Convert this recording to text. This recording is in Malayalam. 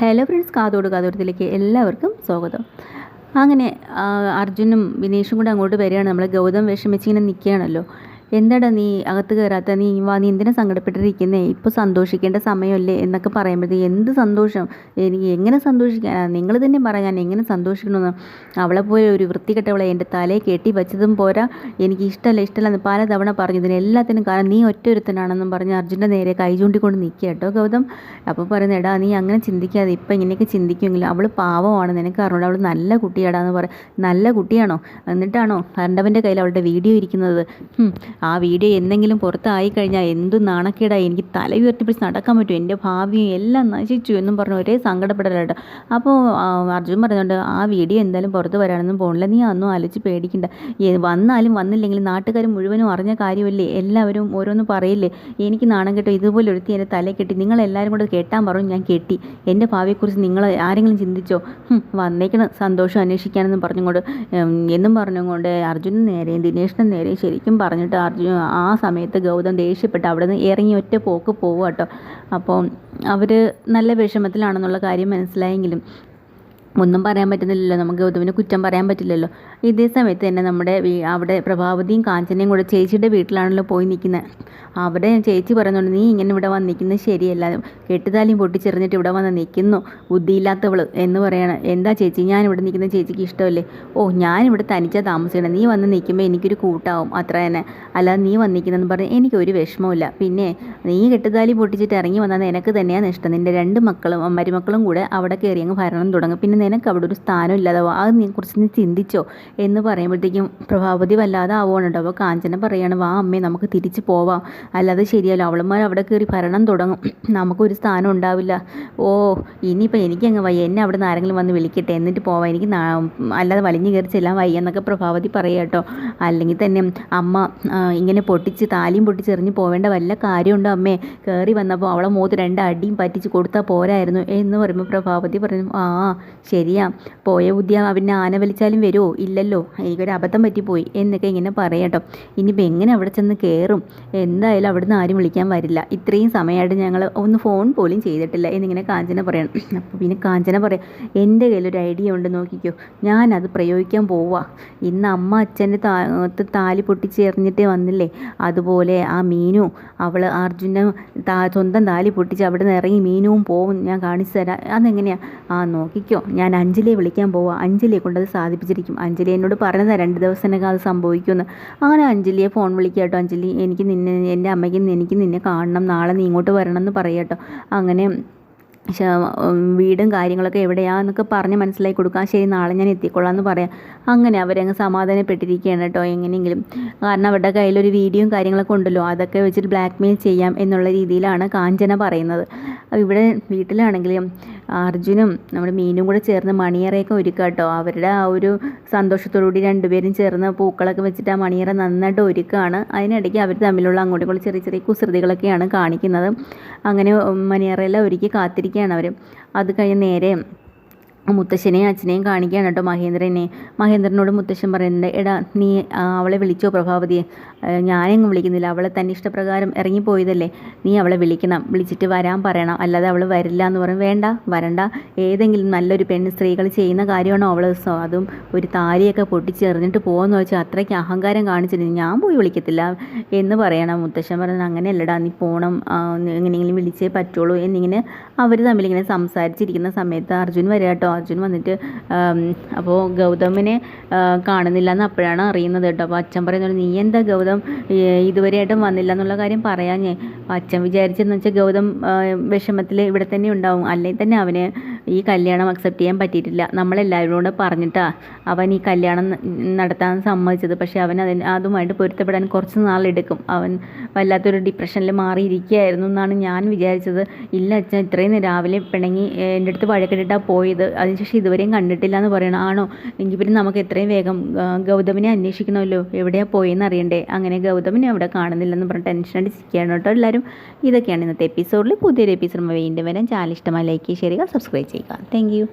ഹലോ ഫ്രണ്ട്സ് കാതോട് കാതോടത്തിലേക്ക് എല്ലാവർക്കും സ്വാഗതം. അങ്ങനെ അർജുനും വിനേഷും കൂടെ അങ്ങോട്ട് വരികയാണ്. നമ്മൾ ഗൗതം വിഷമിച്ചിങ്ങനെ നിൽക്കുകയാണല്ലോ എന്താടാ നീ അകത്ത് കയറാത്ത? നീ വാ നീ എന്തിനാ സങ്കടപ്പെട്ടിരിക്കുന്നേ? ഇപ്പോൾ സന്തോഷിക്കേണ്ട സമയമല്ലേ എന്നൊക്കെ പറയുമ്പോഴത്തേക്ക് എന്ത് സന്തോഷം? എനിക്ക് എങ്ങനെ സന്തോഷിക്കാനാ നിങ്ങൾ തന്നെ പറ ഞാൻ എങ്ങനെ സന്തോഷിക്കണമെന്ന്. അവളെ പോലെ ഒരു വൃത്തികെട്ടവളെ എന്റെ തലയെ കെട്ടി വെച്ചതും പോരാ. എനിക്ക് ഇഷ്ടമല്ല ഇഷ്ടമല്ല എന്ന് പലതവണ തവണ പറഞ്ഞതിന് എല്ലാത്തിനും കാരണം നീ ഒറ്റൊരുത്തനാണെന്നും പറഞ്ഞ് അർജുന്റെ നേരെ കൈ ചൂണ്ടിക്കൊണ്ട് നിൽക്കുക കേട്ടോ ഗൗതം. അപ്പോൾ പറയുന്നത് എടാ നീ അങ്ങനെ ചിന്തിക്കാതെ ഇപ്പം ഇങ്ങനെയൊക്കെ ചിന്തിക്കുമെങ്കിലും അവൾ പാവമാണ്. നിനക്ക് അറിഞ്ഞൂടെ അവൾ നല്ല കുട്ടിയാടാന്ന് പറയും നല്ല കുട്ടിയാണോ? എന്നിട്ടാണോ? കണ്ടവന്റെ കയ്യിൽ അവളുടെ വീഡിയോ ഇരിക്കുന്നത്. ആ വീഡിയോ എന്തെങ്കിലും പുറത്തായി കഴിഞ്ഞാൽ എന്തു നാണക്കേടായി എനിക്ക് തല ഉയർത്തിപ്പിടിച്ച് നടക്കാൻ പറ്റും എന്റെ ഭാവിയും എല്ലാം നശിച്ചു എന്നും പറഞ്ഞു ഒരേ സങ്കടപ്പെടലുണ്ട് അപ്പോൾ അർജുൻ പറയുന്നുണ്ട് ആ വീഡിയോ എന്തായാലും പുറത്ത് വരാനൊന്നും പോകണില്ല നീ അന്നും ആലോചിച്ച് പേടിക്കണ്ട. വന്നാലും വന്നില്ലെങ്കിലും നാട്ടുകാർ മുഴുവനും അറിഞ്ഞ കാര്യമല്ലേ? എല്ലാവരും ഓരോന്ന് പറയില്ലേ? എനിക്ക് നാണം കേട്ടോ ഇതുപോലെ ഒരുത്തി എന്റെ തല കെട്ടി. നിങ്ങളെല്ലാവരും കൂടെ കേട്ടാൻ പറഞ്ഞു ഞാൻ കെട്ടി. എന്റെ ഭാവിയെക്കുറിച്ച് നിങ്ങൾ ആരെങ്കിലും ചിന്തിച്ചോ? വന്നേക്കണ. സന്തോഷം അന്വേഷിക്കാനെന്നും പറഞ്ഞുകൊണ്ട് എന്നും പറഞ്ഞുകൊണ്ട് അർജുനും നേരെയും ദിനേഷിനും നേരെയും ശരിക്കും പറഞ്ഞിട്ട് അർജുൻ ആ സമയത്ത് ഗൗതം ദേഷ്യപ്പെട്ട് അവിടെ നിന്ന് ഇറങ്ങി ഒറ്റ പോക്ക് പോവുക കേട്ടോ. അപ്പോൾ അവർ നല്ല വിഷമത്തിലാണെന്നുള്ള കാര്യം മനസ്സിലായെങ്കിലും ഒന്നും പറയാൻ പറ്റുന്നില്ലല്ലോ. നമുക്ക് ഗൗതമിന് കുറ്റം പറയാൻ പറ്റില്ലല്ലോ. ഇതേ സമയത്ത് തന്നെ നമ്മുടെ അവിടെ പ്രഭാവതിയും കാഞ്ചനയും കൂടെ ചേച്ചിയുടെ വീട്ടിലാണല്ലോ പോയി നിൽക്കുന്നത് അവിടെ ചേച്ചി പറയുന്നുണ്ട് നീ ഇങ്ങനെ ഇവിടെ വന്നിരിക്കുന്നത് ശരിയല്ല. കെട്ടുതാലിയും പൊട്ടിച്ചെറിഞ്ഞിട്ട് ഇവിടെ വന്ന് നിൽക്കുന്നു ബുദ്ധിയില്ലാത്തവൾ എന്ന് പറയണം. എന്താ ചേച്ചി? ഞാൻ ഇവിടെ നിൽക്കുന്ന ചേച്ചിക്ക് ഇഷ്ടമല്ലേ? ഓ ഞാനിവിടെ തനിച്ചാ താമസിക്കണം. നീ വന്ന് നിൽക്കുമ്പോൾ എനിക്കൊരു കൂട്ടാവും. അത്ര തന്നെ. അല്ലാതെ നീ വന്നിരിക്കുന്നതെന്ന് പറഞ്ഞ് എനിക്കൊരു വിഷമമില്ല പിന്നെ നീ കെട്ടുതാലി പൊട്ടിച്ചിട്ട് ഇറങ്ങി വന്നാൽ നിനക്ക് തന്നെയാണ് ഇഷ്ടം. നിന്റെ രണ്ട് മക്കളും മരുമക്കളും കൂടെ അവിടെ കയറി അങ്ങ് ഭരണം തുടങ്ങും. പിന്നെ നിനക്ക് അവിടെ ഒരു സ്ഥാനം ഇല്ലാതാവും അത് നീ കുറിച്ച് നീ ചിന്തിച്ചോ എന്ന് പറയുമ്പോഴത്തേക്കും പ്രഭാവതി വല്ലാതെ ആവുകയാണ് അപ്പോൾ കാഞ്ചന പറയാണ് വാ അമ്മേ നമുക്ക് തിരിച്ച് പോവാം. അല്ലാതെ ശരിയല്ല അവളുമാർ അവിടെ കയറി ഭരണം തുടങ്ങും. നമുക്കൊരു സ്ഥാനം ഉണ്ടാവില്ല. ഓ ഇനിയിപ്പോൾ എനിക്കങ്ങ് വയ്യ എന്നെ അവിടെ നിന്ന് ആരെങ്കിലും വന്ന് വിളിക്കട്ടെ എന്നിട്ട് പോവാം. എനിക്ക് അല്ലാതെ വലിഞ്ഞു കയറി ചെല്ലാൻ വയ്യ എന്നൊക്കെ പ്രഭാവതി പറയാട്ടോ അല്ലെങ്കിൽ തന്നെ അമ്മ ഇങ്ങനെ പൊട്ടിച്ച് താലിയും പൊട്ടിച്ചെറിഞ്ഞ് പോവേണ്ട വല്ല കാര്യമുണ്ടോ അമ്മേ? കയറി വന്നപ്പോൾ അവളെ മൂത്ത് രണ്ട് അടിയും പറ്റിച്ച് കൊടുത്താൽ പോരായിരുന്നു എന്ന് പറയുമ്പോൾ പ്രഭാവതി പറഞ്ഞു ആ ശരിയാ. പോയ ബുദ്ധി അവനെ ആന വലിച്ചാലും വരുമോ ഇല്ലല്ലോ. എനിക്കൊരു അബദ്ധം പറ്റിപ്പോയി. എന്നൊക്കെ ഇങ്ങനെ പറയട്ടോ ഇനിയിപ്പോൾ എങ്ങനെ അവിടെ ചെന്ന് കയറും എന്തായാലും അവിടുന്ന് ആരും വിളിക്കാൻ വരില്ല. ഇത്രയും സമയമായിട്ട് ഞങ്ങൾ ഒന്ന് ഫോൺ പോലും ചെയ്തിട്ടില്ല എന്നിങ്ങനെ കാഞ്ചന പറയണം. അപ്പോൾ പിന്നെ കാഞ്ചന പറയാം. എന്റെ കയ്യിലൊരു ഐഡിയ ഉണ്ട് നോക്കിക്കോ. ഞാനത് പ്രയോഗിക്കാൻ പോവാ. ഇന്ന് അമ്മ അച്ഛന്റെ താത്ത് താലി പൊട്ടിച്ചെറിഞ്ഞിട്ടേ വന്നില്ലേ? അതുപോലെ ആ മീനു അവൾ അർജുനെ താ സ്വന്തം താലി പൊട്ടിച്ച് അവിടെ നിന്ന് ഇറങ്ങി മീനുവും പോവും ഞാൻ കാണിച്ചു തരാം. അതെങ്ങനെയാണ് ആ നോക്കിക്കോ. ഞാൻ അഞ്ജലിയെ വിളിക്കാൻ പോവുക. അഞ്ജലിയെ കൊണ്ടത് സാധിപ്പിച്ചിരിക്കും. അഞ്ജലി എന്നോട് പറഞ്ഞതാണ് രണ്ട് ദിവസത്തിനകം അത് സംഭവിക്കുമെന്ന്. അങ്ങനെ അഞ്ജലിയെ ഫോൺ വിളിക്കുക കേട്ടോ. അഞ്ജലി എനിക്ക് നിന്നെ എന്റെ അമ്മയ്ക്ക് എനിക്ക് നിന്നെ കാണണം. നാളെ നീ ഇങ്ങോട്ട് വരണം എന്ന് പറയാട്ടോ അങ്ങനെ വീടും കാര്യങ്ങളൊക്കെ എവിടെയാന്നൊക്കെ പറഞ്ഞ് മനസ്സിലാക്കി കൊടുക്കാം ശരി നാളെ ഞാൻ എത്തിക്കൊള്ളാം എന്ന് പറയാം. അങ്ങനെ അവരങ്ങ് സമാധാനപ്പെട്ടിരിക്കുകയാണ് കേട്ടോ എങ്ങനെയെങ്കിലും. കാരണം അവരുടെ കയ്യിലൊരു വീഡിയോയും കാര്യങ്ങളൊക്കെ ഉണ്ടല്ലോ. അതൊക്കെ വെച്ചിട്ട് ബ്ലാക്ക് മെയിൽ ചെയ്യാം എന്നുള്ള രീതിയിലാണ് കാഞ്ചന പറയുന്നത്. ഇവിടെ വീട്ടിലാണെങ്കിലും അർജുനും നമ്മുടെ മീനും കൂടെ ചേർന്ന് മണിയറയൊക്കെ ഒരുക്കുക കേട്ടോ അവരുടെ ആ ഒരു സന്തോഷത്തോടുകൂടി രണ്ടുപേരും ചേർന്ന് പൂക്കളൊക്കെ വെച്ചിട്ട് ആ മണിയറ നന്നായിട്ട് ഒരുക്കുകയാണ് അതിനിടയ്ക്ക് അവർ തമ്മിലുള്ള അങ്ങോട്ടും ചെറിയ ചെറിയ കുസൃതികളൊക്കെയാണ് കാണിക്കുന്നത്. അങ്ങനെ മണിയറയെല്ലാം ഒരുക്കി കാത്തിരിക്കുകയാണ് അവർ അത് കഴിഞ്ഞ് നേരെ മുത്തശ്ശനെയും അച്ഛനെയും കാണിക്കുകയാണ് കേട്ടോ മഹേന്ദ്രനെ. മഹേന്ദ്രനോട് മുത്തശ്ശൻ പറയുന്നുണ്ട് എടാ നീ അവളെ വിളിച്ചോ പ്രഭാവതിയെ? ഞാനെങ്ങും വിളിക്കുന്നില്ല. അവളെ തന്നെ ഇഷ്ടപ്രകാരം ഇറങ്ങിപ്പോയതല്ലേ? നീ അവളെ വിളിക്കണം. വിളിച്ചിട്ട് വരാൻ പറയണം. അല്ലാതെ അവൾ വരില്ല എന്ന് പറയും. വേണ്ട വരണ്ട. ഏതെങ്കിലും നല്ലൊരു പെണ്ണ് സ്ത്രീകൾ ചെയ്യുന്ന കാര്യമാണോ അവൾ അതും ഒരു താലിയൊക്കെ പൊട്ടിച്ചെറിഞ്ഞിട്ട് പോകുമെന്ന് വെച്ചാൽ അത്രയ്ക്ക് അഹങ്കാരം കാണിച്ചിരുന്നു. ഞാൻ പോയി വിളിക്കത്തില്ല എന്ന് പറയണം. മുത്തശ്ശൻ പറഞ്ഞത് അങ്ങനെയല്ലടാ നീ പോകണം എങ്ങനെയെങ്കിലും വിളിച്ചേ പറ്റുള്ളൂ എന്നിങ്ങനെ അവർ തമ്മിലിങ്ങനെ സംസാരിച്ചിരിക്കുന്ന സമയത്ത് അർജുൻ വരാട്ടോ അർജുൻ വന്നിട്ട് അപ്പോൾ ഗൗതമിനെ കാണുന്നില്ല എന്ന് അപ്പോഴാണ് അറിയുന്നത് കേട്ടോ. അപ്പോൾ അച്ഛൻ പറയുന്നത് നീ എന്താ ഗൗതം ഇതുവരെയായിട്ടും വന്നില്ല എന്നുള്ള കാര്യം പറയാൻ ഞാൻ അച്ഛൻ വിചാരിച്ചെന്ന് വെച്ചാൽ ഗൗതം വിഷമത്തിൽ ഇവിടെ തന്നെ ഉണ്ടാവും. അല്ലെങ്കിൽ തന്നെ അവന് ഈ കല്യാണം അക്സെപ്റ്റ് ചെയ്യാൻ പറ്റിയിട്ടില്ല. നമ്മളെല്ലാവരും കൂടെ പറഞ്ഞിട്ടാണ് അവൻ ഈ കല്യാണം നടത്താൻ സമ്മതിച്ചത്. പക്ഷേ അവൻ അതിന് അതുമായിട്ട് പൊരുത്തപ്പെടാൻ കുറച്ച് നാളെടുക്കും. അവൻ വല്ലാത്തൊരു ഡിപ്രഷനിൽ മാറിയിരിക്കുകയായിരുന്നു എന്നാണ് ഞാൻ വിചാരിച്ചത്. ഇല്ല അച്ഛൻ ഇത്രയും രാവിലെ പിണങ്ങി എന്റെ അടുത്ത് വഴക്കിട്ടിട്ടാണ് പോയത്. അതിനുശേഷം ഇതുവരെയും കണ്ടിട്ടില്ല എന്ന് പറയണം ആണോ? എങ്കിൽ പിന്നെ നമുക്ക് എത്രയും വേഗം ഗൗതമിനെ അന്വേഷിക്കണമല്ലോ. എവിടെയാണ് പോയെന്ന് അറിയണ്ടേ? അങ്ങനെ ഗൗതമിനെ അവിടെ കാണുന്നില്ലെന്ന് പറഞ്ഞ് ടെൻഷൻ അടിച്ചിരിക്കുകയാണ് കേട്ടോ എല്ലാവരും. ഇതൊക്കെയാണ് ഇന്നത്തെ എപ്പിസോഡിൽ പുതിയൊരു എപ്പിസോഡ് വീണ്ടും വരാൻ ചാനൽ ഇഷ്ടമായി ലൈക്ക് ചെയ്യുക സബ്സ്ക്രൈബ് ചെയ്യുക. कीजिएगा थैंक यू